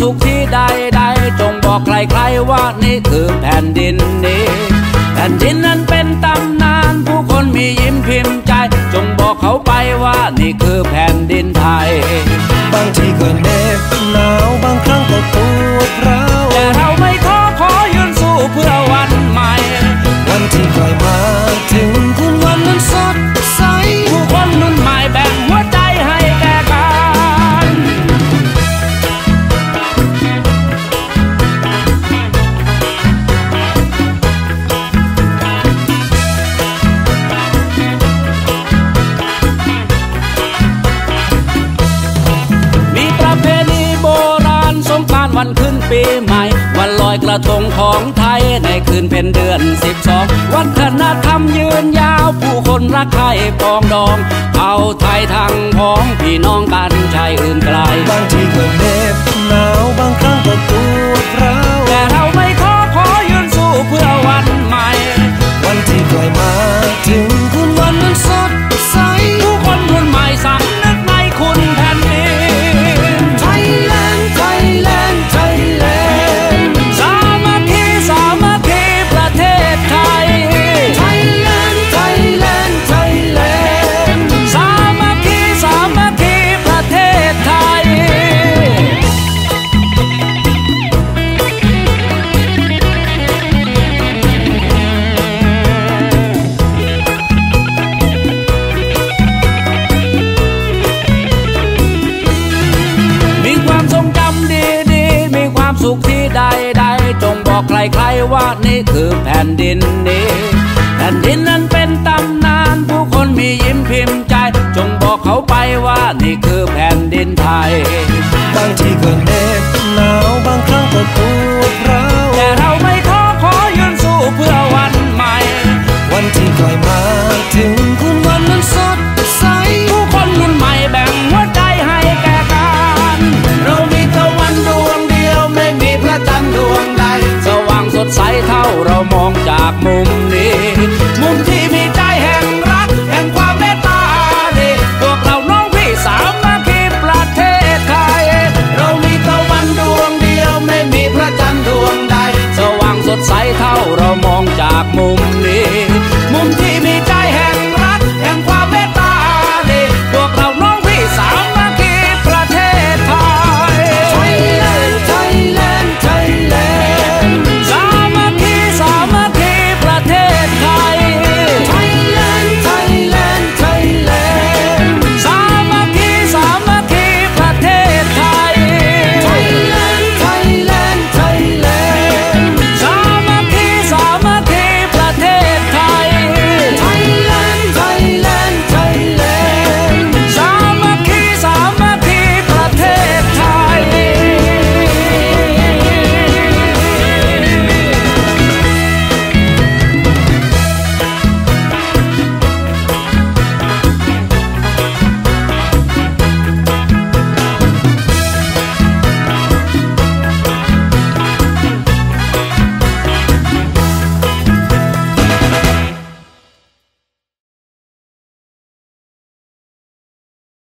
สุขที่ใดใดจงบอกใครๆว่านี่คือแผ่นดินนี้ แผ่นดินนั้นเป็นตำนาน ผู้คนมียิ้มพิมพ์ใจ จงบอกเขาไปว่านี่คือแผ่นดินไทย ปีใหม่ วันลอยกระทงของไทยในคืนเพ็ญเดือนสิบสองวัฒนธรรมยืนยาวผู้คนรักใครปองดอง เอาไทยทั้งพ้องพี่น้องกันชายอื่นไกล ใครๆว่านี่คือแผ่นดินนี้ แผ่นดินนั้นเป็นตำนานผู้คนมียิ้มพิมพ์ใจ จงบอกเขาไปว่านี่คือแผ่นดินไทย บางทีก็เหน็บหนาวบางครั้งก็ปว มองจากมุมนี้ มุมที่มีใจแห่งรัก แห่งความเมตตาดีพวกเราน้องพี่สาวมาคีประเทศไทย เรามีตะวันดวงเดียวไม่มีพระจันทร์ดวงใด สว่างสดใสเท่าเรามองจากมุม